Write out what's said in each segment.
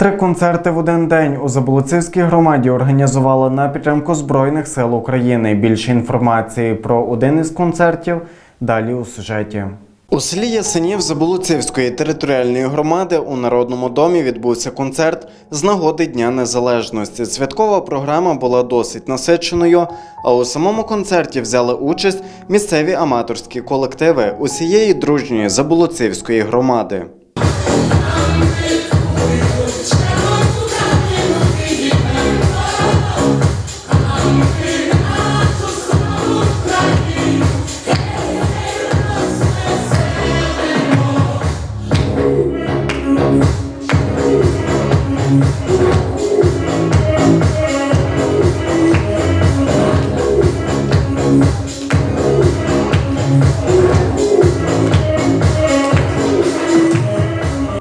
Три концерти в один день у Заболоцівській громаді організували на підтримку Збройних сил України. Більше інформації про один із концертів далі у сюжеті. У селі Ясенів Заболоцівської територіальної громади у Народному домі відбувся концерт з нагоди Дня Незалежності. Святкова програма була досить насиченою, а у самому концерті взяли участь місцеві аматорські колективи усієї дружньої Заболоцівської громади. Thank mm -hmm. you.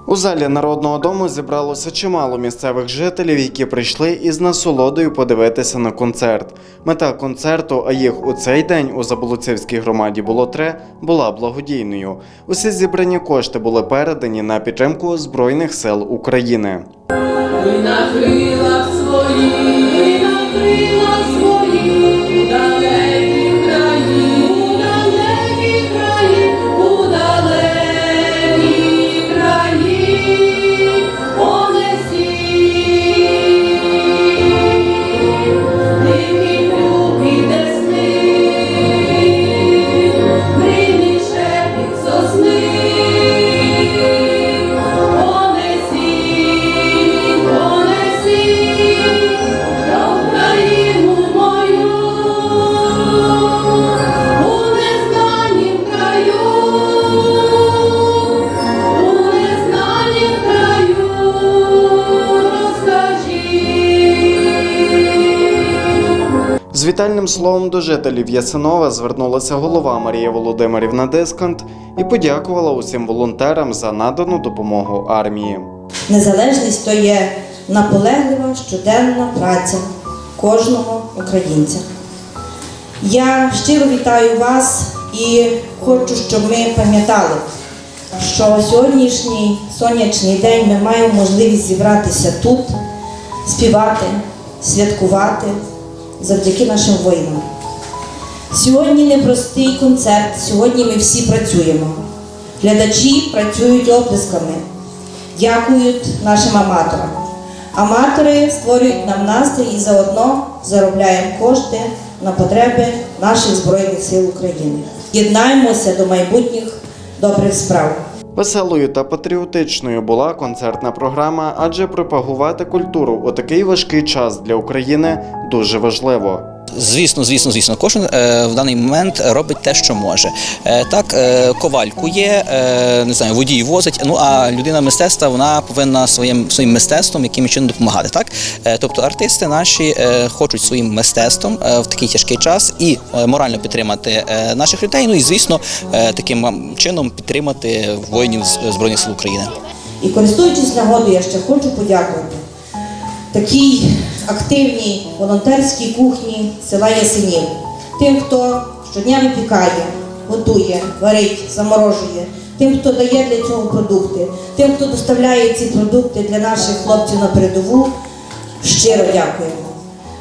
У залі народного дому зібралося чимало місцевих жителів, які прийшли із насолодою подивитися на концерт. Мета концерту, а їх у цей день у Заболоцівській громаді було три, була благодійною. Усі зібрані кошти були передані на підтримку Збройних сил України. І на крилах своїх, на крилах своїх, вітальним словом до жителів Ясенова звернулася голова Марія Володимирівна Дискант і подякувала усім волонтерам за надану допомогу армії. Незалежність то є наполеглива щоденна праця кожного українця. Я щиро вітаю вас і хочу, щоб ми пам'ятали, що сьогоднішній сонячний день ми маємо можливість зібратися тут, співати, святкувати завдяки нашим воїнам. Сьогодні непростий концерт, сьогодні ми всі працюємо. Глядачі працюють оплесками, дякують нашим аматорам. Аматори створюють нам настрій і заодно заробляємо кошти на потреби наших Збройних сил України. Єднаємося до майбутніх добрих справ. Веселою та патріотичною була концертна програма, адже пропагувати культуру у такий важкий час для України дуже важливо. Звісно, звісно, звісно, кожен е, в даний момент робить те, що може. Е, так, е, коваль кує, е, не знаю, водій возить. Ну а людина мистецтва вона повинна своїм своїм мистецтвом якимось чином допомагати. Так, тобто артисти наші хочуть своїм мистецтвом в такий тяжкий час і морально підтримати наших людей. Ну і звісно, таким чином підтримати воїнів збройних сил України. І користуючись нагодою, я ще хочу подякувати такій активній волонтерській кухні села Ясенів, тим, хто щодня випікає, готує, варить, заморожує, тим, хто дає для цього продукти, тим, хто доставляє ці продукти для наших хлопців на передову, щиро дякуємо.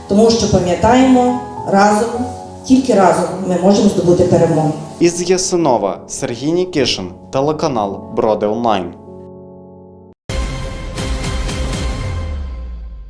Тому що пам'ятаємо, разом, тільки разом ми можемо здобути перемогу. Із Ясенова Сергій Нікішин, телеканал Броди Онлайн.